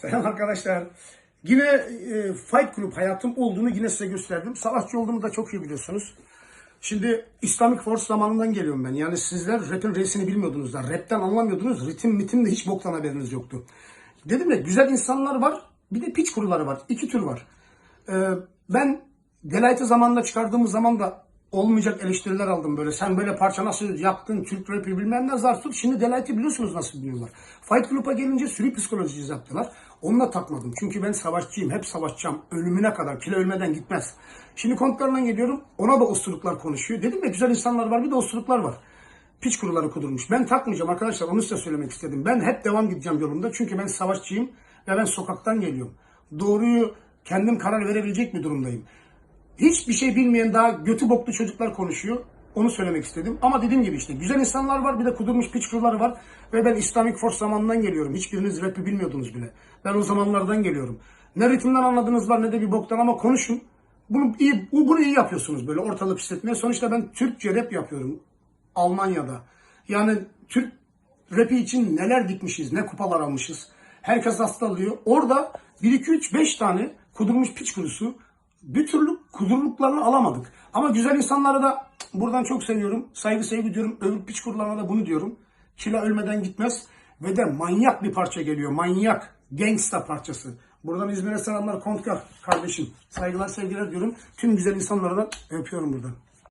Selam arkadaşlar. Yine e, Fight Club hayatım olduğunu yine size gösterdim. Savaşçı olduğumu da çok iyi biliyorsunuz. Şimdi Islamic Force zamanından geliyorum ben. Yani sizler rapin reisini bilmiyordunuz da. Rapten anlamıyordunuz. Ritim mitim de hiç boktan haberiniz yoktu. Dedim ya güzel insanlar var. Bir de piç kuruları var. İki tür var. Ee, ben Delight'ı zamanında çıkardığımız zaman da olmayacak eleştiriler aldım böyle. Sen böyle parça nasıl yaptın, Türk rapi bilmem ne zar tut. Şimdi Delight'ı biliyorsunuz nasıl biliyorlar. Fight Club'a gelince sürü psikolojisi yaptılar. Onunla takmadım. Çünkü ben savaşçıyım. Hep savaşacağım. Ölümüne kadar. Kilo ölmeden gitmez. Şimdi kontlarından geliyorum. Ona da osuruklar konuşuyor. Dedim ya güzel insanlar var bir de osuruklar var. Piç kuruları kudurmuş. Ben takmayacağım arkadaşlar. Onu size söylemek istedim. Ben hep devam gideceğim yolumda. Çünkü ben savaşçıyım ve ben sokaktan geliyorum. Doğruyu kendim karar verebilecek bir durumdayım. Hiçbir şey bilmeyen daha götü boklu çocuklar konuşuyor. Onu söylemek istedim. Ama dediğim gibi işte güzel insanlar var bir de kudurmuş piç kuruları var. Ve ben Islamic Force zamanından geliyorum. Hiçbiriniz rap'i bilmiyordunuz bile. Ben o zamanlardan geliyorum. Ne ritimden anladınız var ne de bir boktan ama konuşun. Bunu iyi, bu- bunu iyi yapıyorsunuz böyle ortalık hissetmeye. Sonuçta ben Türkçe rap yapıyorum. Almanya'da. Yani Türk rapi için neler dikmişiz, ne kupalar almışız. Herkes hastalıyor. Orada 1, 2, 3, 5 tane kudurmuş piç kurusu bir türlü kudurluklarını alamadık. Ama güzel insanları da buradan çok seviyorum. Saygı sevgi diyorum. Öbür piç kurularına da bunu diyorum. Kila ölmeden gitmez. Ve de manyak bir parça geliyor. Manyak. Gangsta parçası. Buradan İzmir'e selamlar Kontkar kardeşim. Saygılar sevgiler diyorum. Tüm güzel insanlara da öpüyorum buradan.